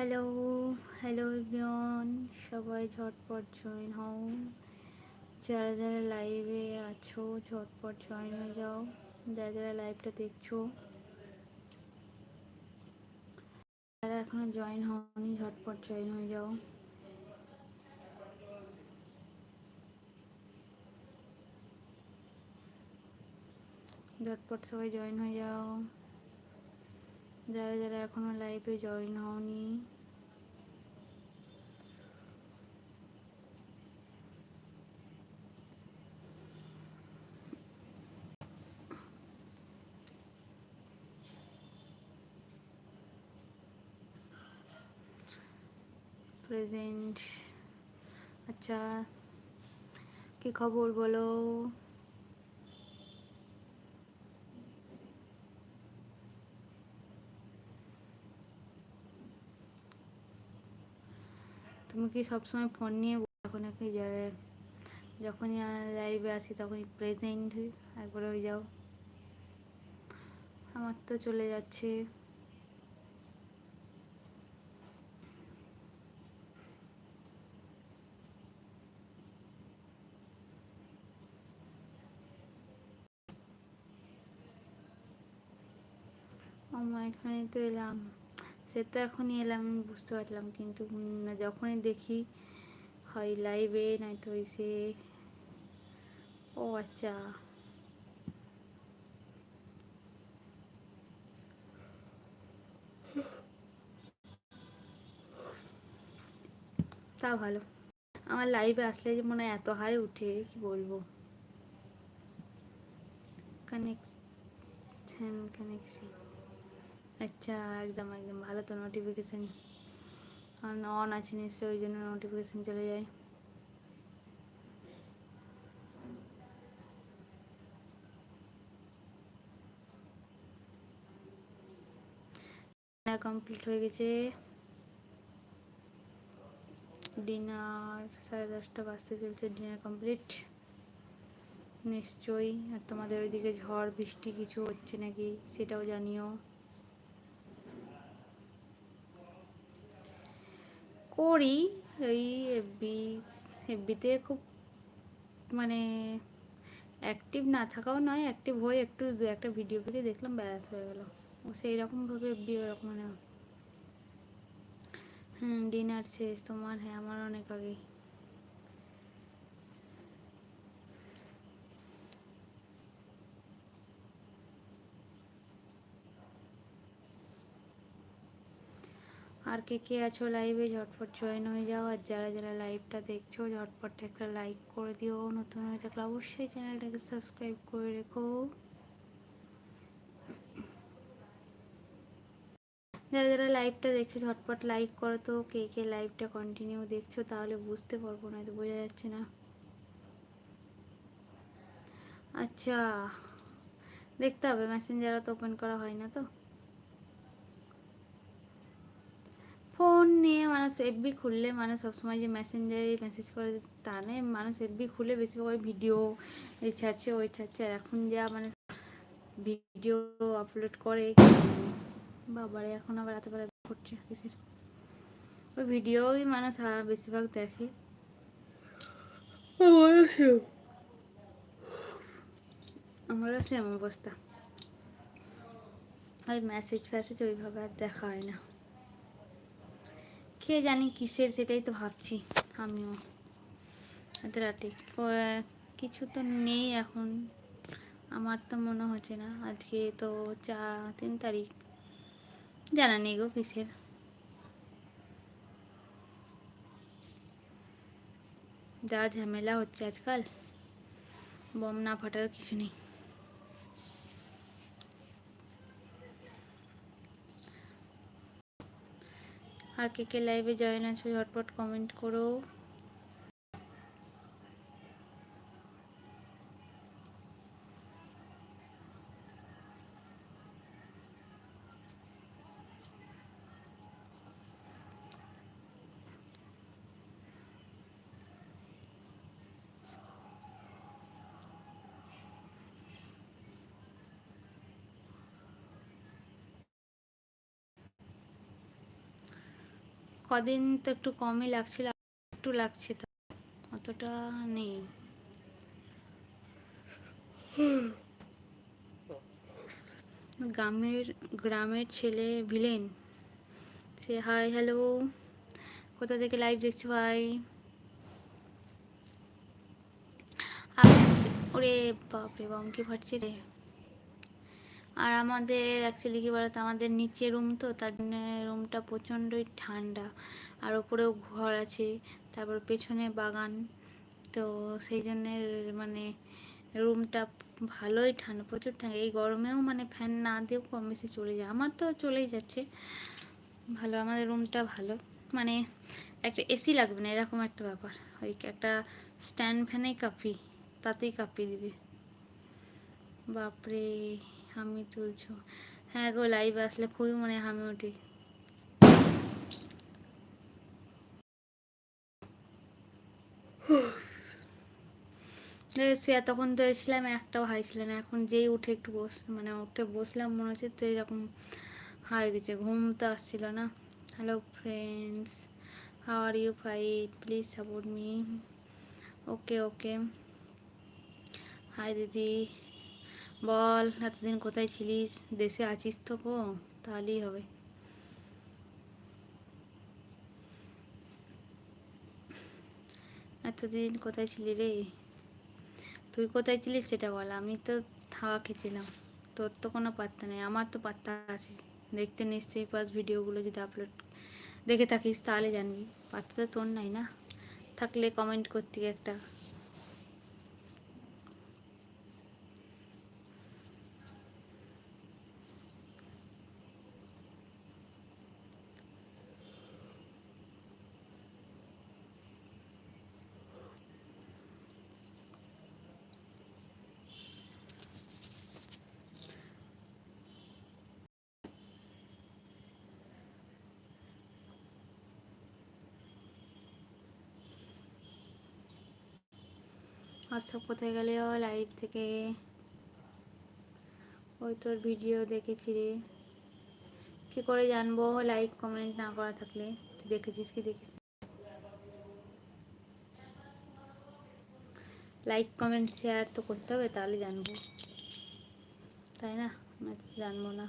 Hello hello Evion সবাই ঝটপট join হও। যারা যারা লাইভে আছো, ঝটপট জয়েন হয়ে যাও। যারা যারা লাইভটা দেখছ। যারা এখনও জয়েন হওনি, ঝটপট জয়েন হয়ে যাও। ঝটপট সবাই জয়েন হয়ে যাও। যারা যারা এখনও লাইভে জয়েন হওনি। প্রেজেন্ট আচ্ছা কি খবর বলো? তুমি কি সবসময় ফোন নিয়ে এখন যায় যখনই লাইভে আসি তখনই প্রেজেন্ট হই, একবার হয়ে যাও। আমার তো চলে যাচ্ছে। আমার এখানে তো এলাম। সে তো এখনই এলাম, আমি বুঝতে পারলাম কিন্তু যখনই দেখি, হয় লাইভে নয়তো এসে ও আচ্ছা। তা ভালো। আমার লাইভে আসলে যে মনে হয় এত হাই উঠে, কি বলব? কানেকশন কানেকশন আচ্ছা একদম একদম। ভালো তো নোটিফিকেশান অন আছে নিশ্চয়ই, ওই জন্য নোটিফিকেশান চলে যায়। ডিনার কমপ্লিট হয়ে গেছে। ডিনার সাড়ে দশটা বাজতে চলছে ডিনার কমপ্লিট নিশ্চয়ই, আর তোমাদের ওইদিকে ঝড়, বৃষ্টি কিছু হচ্ছে নাকি, সেটাও জানিও। করি ওই এফবি এফবিতে খুব মানে অ্যাক্টিভ না থাকাও নয় অ্যাক্টিভ হয়ে একটু দু একটা ভিডিও ভিডিও দেখলাম, ব্যাস হয়ে গেলো। সেই রকমভাবে এফবি ওরকম মানে হুম ডিনার শেষ, তোমার হ্যাঁ আমার অনেক আগেই। আর কে কে আছো লাইভে ঝটপট জয়েন হয়ে যাও। আর যারা যারা লাইভটা দেখছ, ঝটপট একটা লাইক করে দিও। নতুন হয়ে থাকলে অবশ্যই চ্যানেলটাকে সাবস্ক্রাইব করে রেখো। যারা যারা লাইভটা দেখছ, ঝটপট লাইক করো তো। কে কে লাইভটা কন্টিনিউ দেখছ, তাহলে বুঝতে পারব না তো বোঝা যাচ্ছে না। আচ্ছা দেখতে হবে। মেসেঞ্জারও তো ওপেন করা হয় না তো ফোন নিয়ে মানুষ এফবি খুললে মানুষ সবসময় যে মেসেঞ্জারে মেসেজ করে তা নয় মানুষ এফবি খুলে বেশিরভাগ ওই ভিডিও এই ছাড়ছে ওই ছাড়ছে আর এখন যা মানে ভিডিও আপলোড করে বাবারে এখন আবার রাতে বেলা করছে কিসের? ওই ভিডিওই মানুষ বেশিরভাগ দেখে। আমারও সেম অবস্থা। ওই মেসেজ ফ্যাসেজ ওইভাবে আর দেখা হয় না। কে জানি কিসের সেটাই তো ভাবছি আমিও। এত রাতে কিছু তো নেই এখন। আমার তো মনে হচ্ছে না, আজকে তো চা, তিন তারিখ। জানা নেই গো কিসের। যা ঝামেলা হচ্ছে আজকাল, বম না ফাটার কিছু নেই। আর কে কে লাইভে জয়েন আছো ঝটপট কমেন্ট করো। কদিন তো একটু কমই লাগছিল, একটু লাগছে তো, অতটা নেই। গ্রামের গ্রামের ছেলে ভিলেন, সে হাই হ্যালো কোথা থেকে লাইভ দেখছ ভাই? ওরে বাপরে বাম কি ফাটছে রে। আর আমাদের অ্যাকচুয়ালি কি বলতো, আমাদের নিচে রুম তো, তার জন্য রুমটা প্রচণ্ডই ঠান্ডা। আর ওপরেও ঘর আছে, তারপর পেছনে বাগান। তো সেই জন্যে মানে রুমটা ভালোই ঠান্ডা, প্রচুর ঠান্ডা। এই গরমেও মানে ফ্যান না দিয়েও কম বেশি চলে যায়। আমার তো চলেই যাচ্ছে। ভালো, আমাদের রুমটা ভালো। মানে একটা এসি লাগবে না, এরকম একটা ব্যাপার। ওই একটা স্ট্যান্ড ফ্যানেই কাঁপি, তাতেই কাঁপিয়ে দিবে। বাপরে। হামি তুলছো। হ্যাঁ গো লাইভ আসলে খুবই মনে হামি উঠি। সে তখন তো এসেছিলাম, একটাও হাই ছিল না। এখন যেই উঠে একটু বস মানে উঠে বসলাম, মনে হচ্ছে তো এরকম হাই গেছে। ঘুম তো আসছিল না। Hello friends how are you fight please support me okay okay hi দিদি। বল, এতদিন কোথায় ছিলিস? দেশে আছিস তো গো তাহলেই হবে। এতদিন কোথায় ছিলি রে? তুই কোথায় ছিলিস সেটা বল, আমি তো হাওয়া খেয়েছিলাম। তোর তো কোনো পাত্তা নেই, আমার তো পাত্তা আছে। দেখতে নিশ্চয়ই পাস ভিডিওগুলো যদি আপলোড দেখে থাকিস, তাহলে জানবি। পাত্তা তো তোর নাই না? থাকলে কমেন্ট করতে একটা। সব কোথায় গেলে ও লাইভ থেকে? ওই তোর ভিডিও দেখেছি রে। কী করে জানব? লাইক কমেন্ট না করা থাকলে। তুই দেখেছিস কি দেখিস? লাইক কমেন্ট শেয়ার তো করতে হবে, তাহলে জানব। তাই না? জানব না।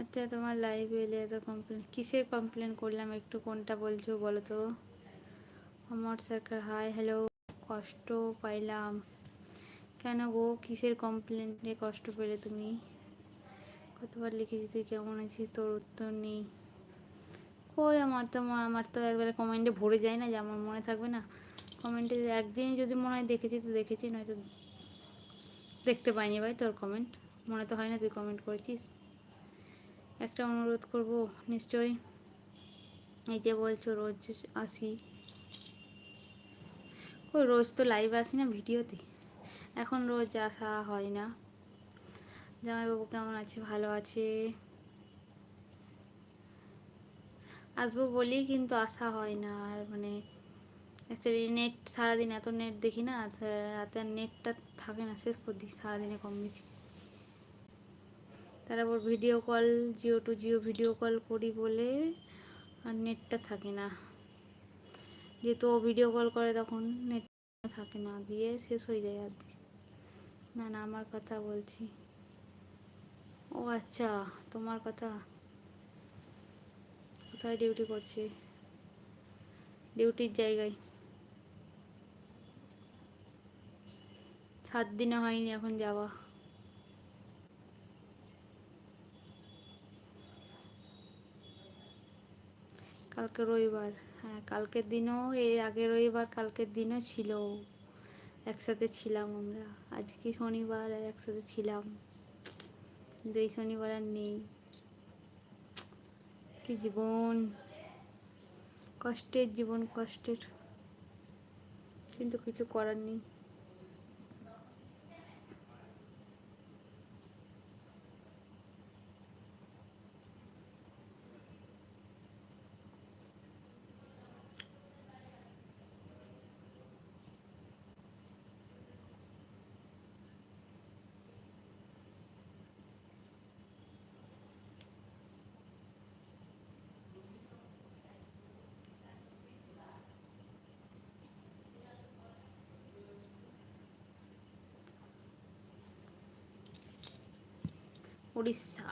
আচ্ছা তোমার লাইভে এলে এত কমপ্লেন কিসের কমপ্লেন করলাম? একটু কোনটা বলছো বলো তো? আমার সরকার হাই হ্যালো কষ্ট পাইলাম। কেন গো? কিসের কমপ্লেনে কষ্ট পেলে তুমি? কতবার লিখেছি তুই কেমন আছিস? তোর উত্তর নেই। কই আমার তো আমার তো একবারে কমেন্টে ভরে যায় না, যে আমার মনে থাকবে না। কমেন্টে একদিন যদি মনে হয় দেখেছি তো দেখেছি, নয়তো দেখতে পাইনি ভাই তোর কমেন্ট মনে তো হয় না তুই কমেন্ট করেছিস। একটা অনুরোধ করব, নিশ্চয়ই। এই যে বলছো, রোজ আসি। ওই রোজ তো লাইভ আসি না ভিডিওতে? এখন রোজ আসা হয় না। জামাইবাবু কেমন আছে? ভালো আছে? আসব বলি, কিন্তু আসা হয় না। আর মানে অ্যাকচুয়ালি নেট সারাদিন এত নেট দেখি না রাতে নেটটা থাকে না, শেষ করে দিই, সারাদিনে কম বেশি। তারপর video call Jio to Jio video call করি বলে আর নেটটা থাকে না। যেহেতু ও ভিডিও কল করে তখন নেট থাকে না, দিয়ে শেষ হয়ে যায় আর না না, আমার কথা বলছি। ও আচ্ছা তোমার কথা? কোথায় ডিউটি করছে? ডিউটির জায়গায়। সাত দিনে হয়নি এখন যাওয়া। কালকে রবিবার হ্যাঁ কালকের দিনও, এর আগে রবিবার, কালকের দিনও ছিল। একসাথে ছিলাম আমরা। আজকে শনিবার একসাথে ছিলাম। কিন্তু এই শনিবার আর নেই। কি জীবন? কষ্টের জীবন, কষ্টের। কিন্তু কিছু করার নেই। উড়িষ্যা।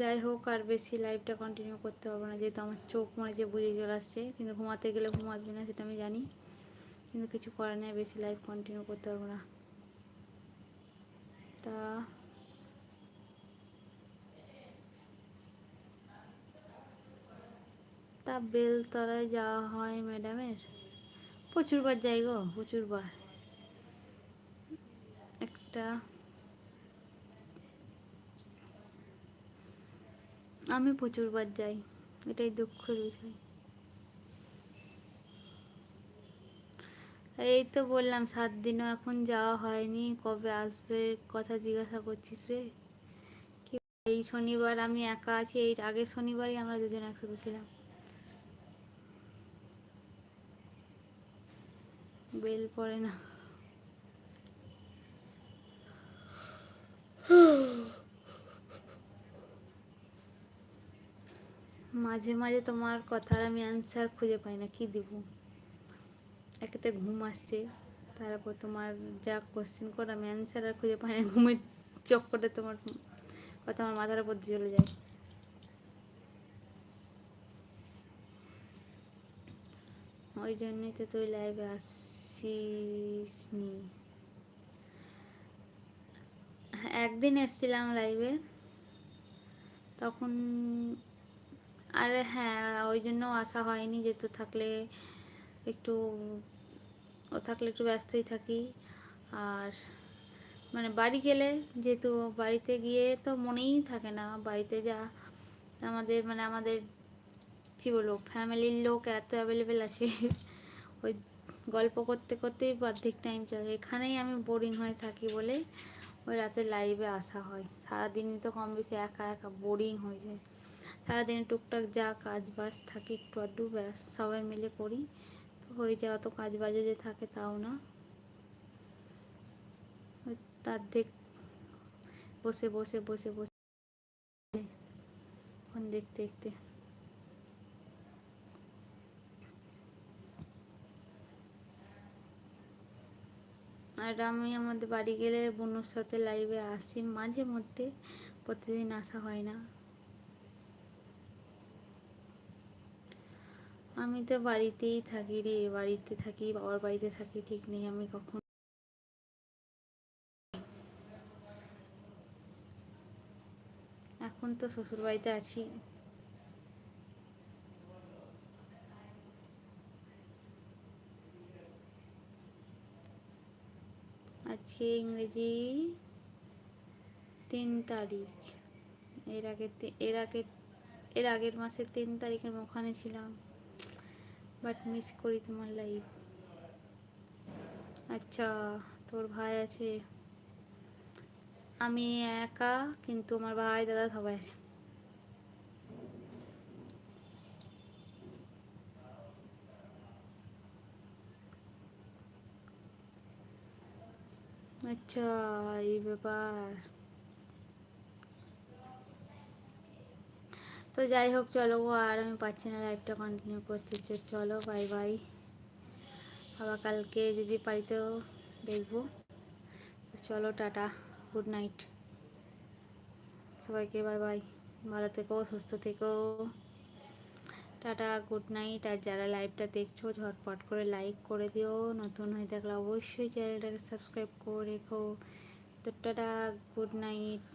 যাই হোক, আর বেশি লাইভটা কন্টিনিউ করতে পারব না, যেহেতু আমার চোখ যে বুঝে চলে আসছে, কিন্তু ঘুমাতে গেলে ঘুম আসবে না, সেটা আমি জানি। কিন্তু কিছু করার নেই, বেশি লাইভ কন্টিনিউ করতে পারব না। তা তা বেলতলায় যাওয়া হয় ম্যাডামের? প্রচুরবার যাই গো, প্রচুরবার। একটা আমি প্রচুরবার যাই, এটাই দুঃখের বিষয়। এই তো বললাম, সাত দিনও এখন যাওয়া হয়নি। কবে আসবে কথা জিজ্ঞাসা করছিস রে? কি এই শনিবার আমি একা আছি, এই আগের শনিবারই আমরা দুজন একসাথে ছিলাম। বেল পড়ে না। মাঝে মাঝে তোমার কথার আমি অ্যান্সার খুঁজে পাই না, কি দিব? একেতে ঘুম আসছে। তারপর তোমার যা কোশ্চেন করে, আমি অ্যান্সার আর খুঁজে পাই না। ঘুমের চক্করে তোমার কথা আমার মাথার উপর দিয়ে চলে যায়। ওই জন্যই তো তুই লাইভে আসিস নি। একদিন এসছিলাম লাইভে তখন আরে হ্যাঁ ওই জন্য আসা হয়নি। যেহেতু থাকলে একটু ও থাকলে একটু ব্যস্তই থাকি। আর মানে বাড়ি গেলে যেহেতু বাড়িতে গিয়ে তো মনেই থাকে না, বাড়িতে যা আমাদের মানে আমাদের কী বলব, ফ্যামিলির লোক এত অ্যাভেলেবেল আছে, ওই গল্প করতে করতেই অর্ধেক টাইম চলে। এখানেই আমি বোরিং হয়ে থাকি বলে ওই রাতে লাইভে আসা হয়। সারাদিনই তো কম বেশি একা একা বোরিং হয়ে যায়। সারাদিন টুকটাক যা কাজ বাজ থাকে একটু আধটু ব্যাস, সবাই মিলে করি। হয়ে যায় অত কাজ বাজও যে থাকে তাও না। তার দেখ, বসে বসে বসে বসে। ফোন দেখতে দেখতে। আর আমি আমাদের বাড়ি গেলে বোনুর সাথে লাইভে আসি, মাঝে মধ্যে। প্রতিদিন আসা হয় না। আমি তো বাড়িতেই থাকি রে, বাড়িতে থাকি, বাবার বাড়িতে থাকি, ঠিক নেই, আমি কখন এখন তো শ্বশুর বাড়িতে আছি। আজকে ইংরেজি তিন তারিখ। এর আগে এর আগে, এর আগের মাসের তিন তারিখে আমি ওখানে ছিলাম। বাট মিস করি তোমার লাইফ। আচ্ছা তোর ভাই আছে? আমি একা, কিন্তু আমার ভাই, দাদা সবাই আছে। আচ্ছা এই ব্যাপার। তো যাই হোক, চলো গো, আর আমি পাচ্ছি না লাইভটা কন্টিনিউ করতে। চলো বাই বাই আবার কালকে যদি পারি তো দেখব। চলো, টাটা গুড নাইট সবাইকে বাই বাই ভালো থেকো, সুস্থ থেকো। টাটা গুড নাইট আর যারা লাইভটা দেখছ, ঝটপট করে লাইক করে দিও। নতুন হয়ে থাকলে অবশ্যই চ্যানেলটাকে সাবস্ক্রাইব করে রেখো। তো টাটা গুড নাইট